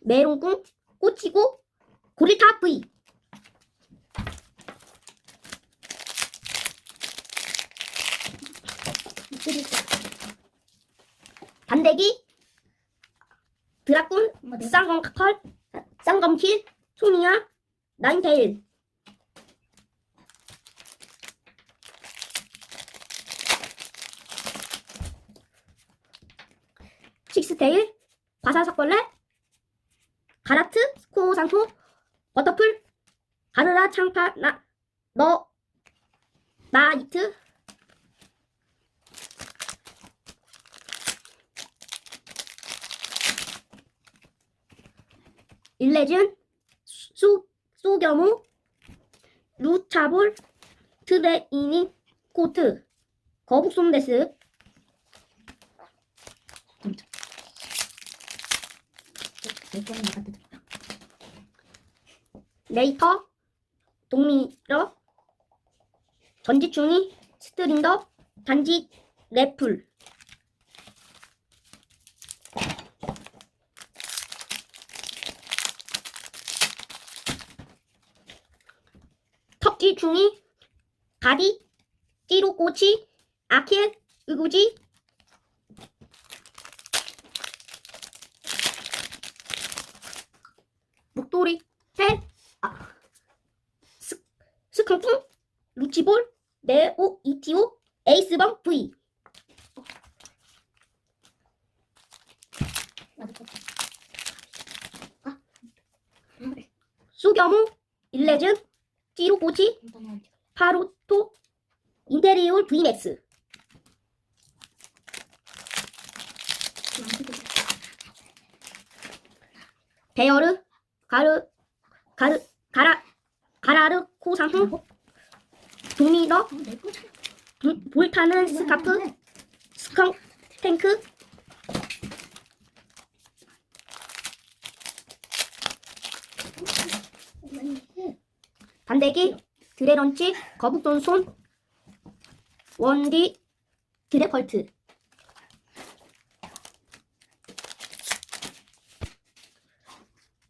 메론궁, 꼬치고, 고릴타 V. 단대기, 드라군, 쌍검컬, 쌍검킬, 소니아, 나인테일. 식스테일, 과사삭벌레, 가라트, 스코상토, 버터풀, 가르라 창파, 나, 너, 나 이트, 일레준, 수, 소겸우, 루차볼, 트레이닝, 코트, 거북손데스, 레이터, 동미러, 전지충이, 스트링더, 단지, 래플. 턱지충이, 가디, 띠로꼬치, 아킬, 으구지, 목도리, 새, 아, 스, 스컹쿵, 루치볼, 네오, 이티오, 에이스범, V. 수겸우, 일레즌, 찌루꼬치, 파로토, 인테리올 VMAX. 베어르, 가르, 가르, 가라, 가라르, 코상후, 동미너, 불, 불타는 스카프, 스컹, 탱크, 반대기, 드레런치, 거북돈 손, 원디, 드레펄트.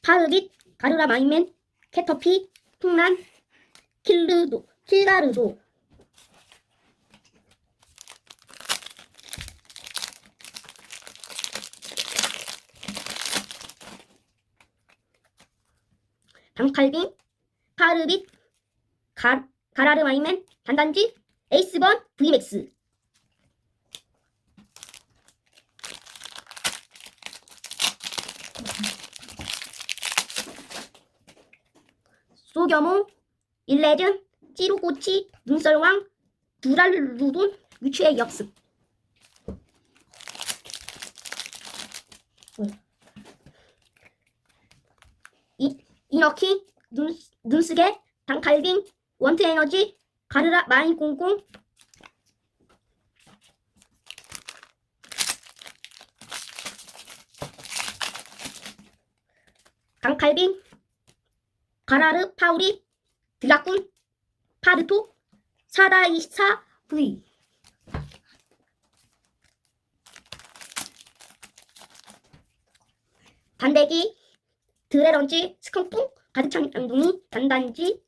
파르빗, 가르라 마이맨, 캐터피, 풍란, 킬르도, 킬가르도. 방칼빈, 파르빗, 가, 가라르 마이맨, 단단지, 에이스번, VMAX. 소겸호, 일레즌, 찌루꼬치, 눈썰왕, 두랄루돈, 유추의 역습. 이, 이너키, 눈, 눈쓰게, 단칼빙, 원트 에너지, 가르라 마인 꽁꽁, 강칼빙, 가라르 파우리, 드라군, 파르토, 사다이사 V. 단대기, 드레런지, 스컹풍, 가득찬 양동이, 단단지,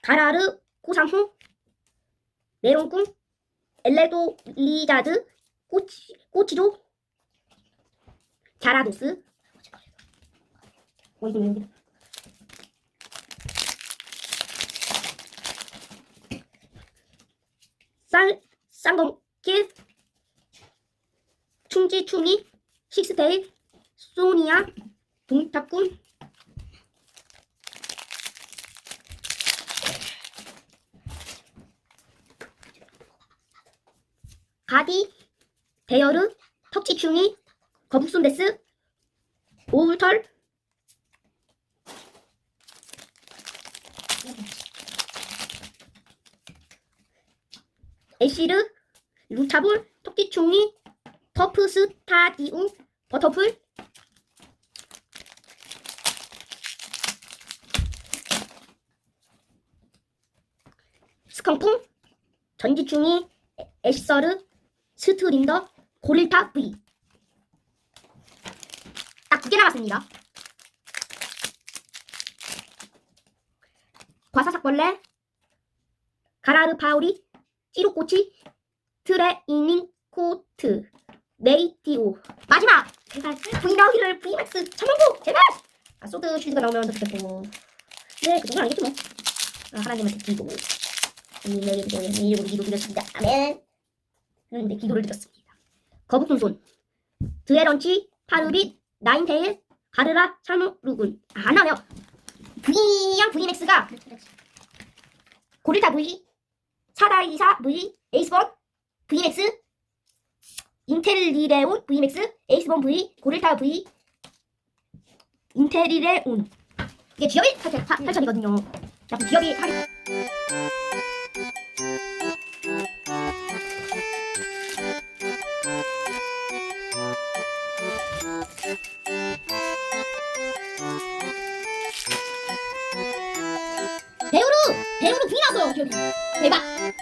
가라르, 코상후, 메론꿈, 엘레도 리자드, 꼬치, 꼬치조, 자라도스. 어. 쌀, 쌍검길, 충지충이, 식스테일, 소니아, 동탁군, 가디, 대여르, 턱지충이, 거북손데스, 오울털, 에시르, 루타볼, 토끼충이, 퍼프스타디움, 버터풀, 스컹풍, 전지충이, 에- 애쉬서르, 스트린더, 고릴타 V. 딱 두 개 남았습니다. 과사삭벌레, 가라르 파우리, 찌루꼬치, 트레이닝 코트, 네이티오. 마지막! 제발, 브이너기를 VMAX 천명부! 제발! 아, 소드 쉴드가 나오면 더 좋겠고. 네, 그 정도는 아니겠죠, 뭐. 아, 하나님한테 기도. 하나님에게 기도해. 이름으로 기도 드렸습니다. 아멘. 했는데 기도를 드렸습니다. 거북손손 드에런치 파르빗 나인테일 가르라 샤누루군 아, 안 나와요. V랑 VNX가 고릴타 V 사다이사 V 에이스본 VNX 인텔리레온 VMX 에이스본 V 고릴타 V 인텔리레온 이게 기업이 8,000이거든요. 약간 기업이 8 대박!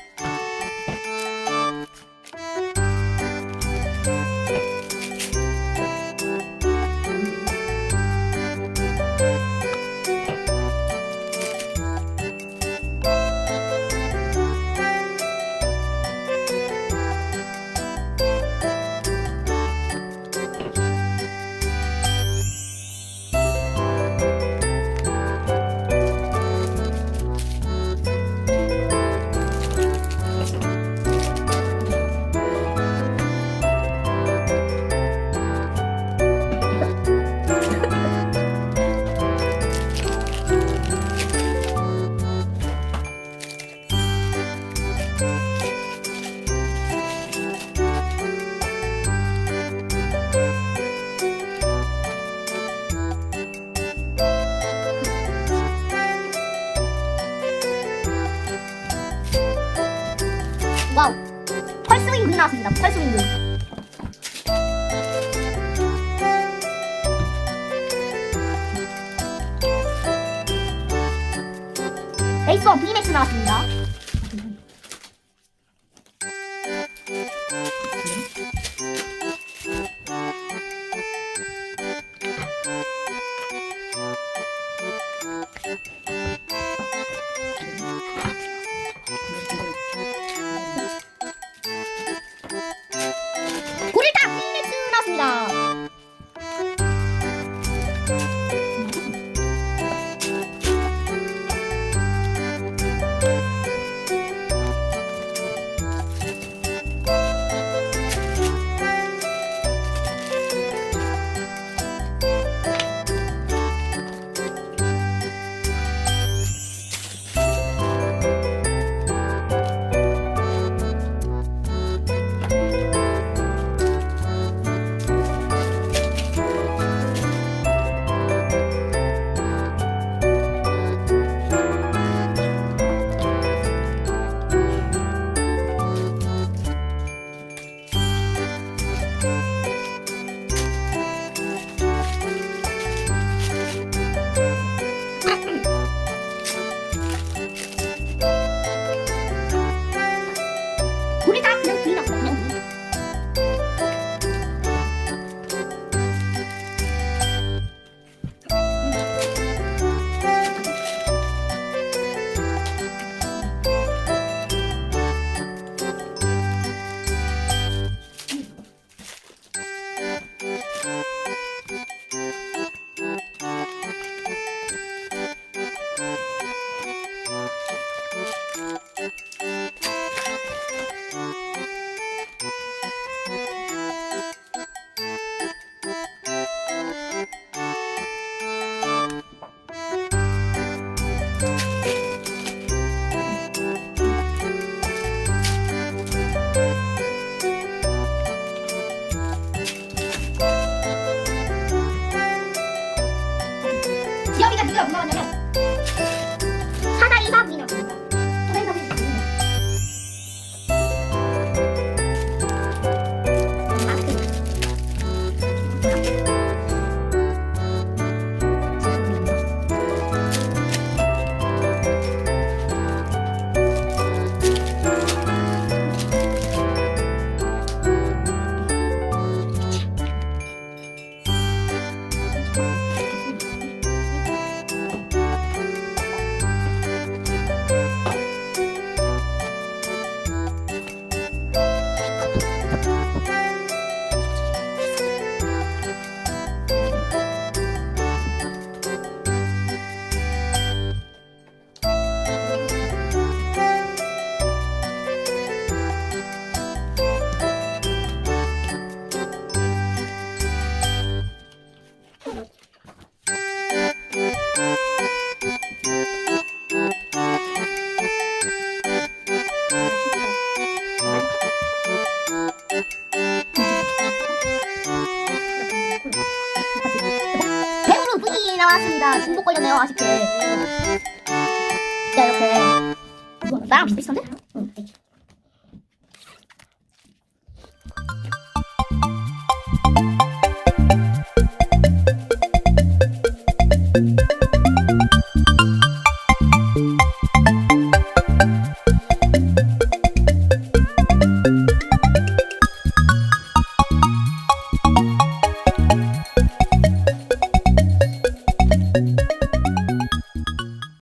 중복 걸렸네요, 아쉽게. 자, 이렇게. 우와, 나랑 비슷비슷한데?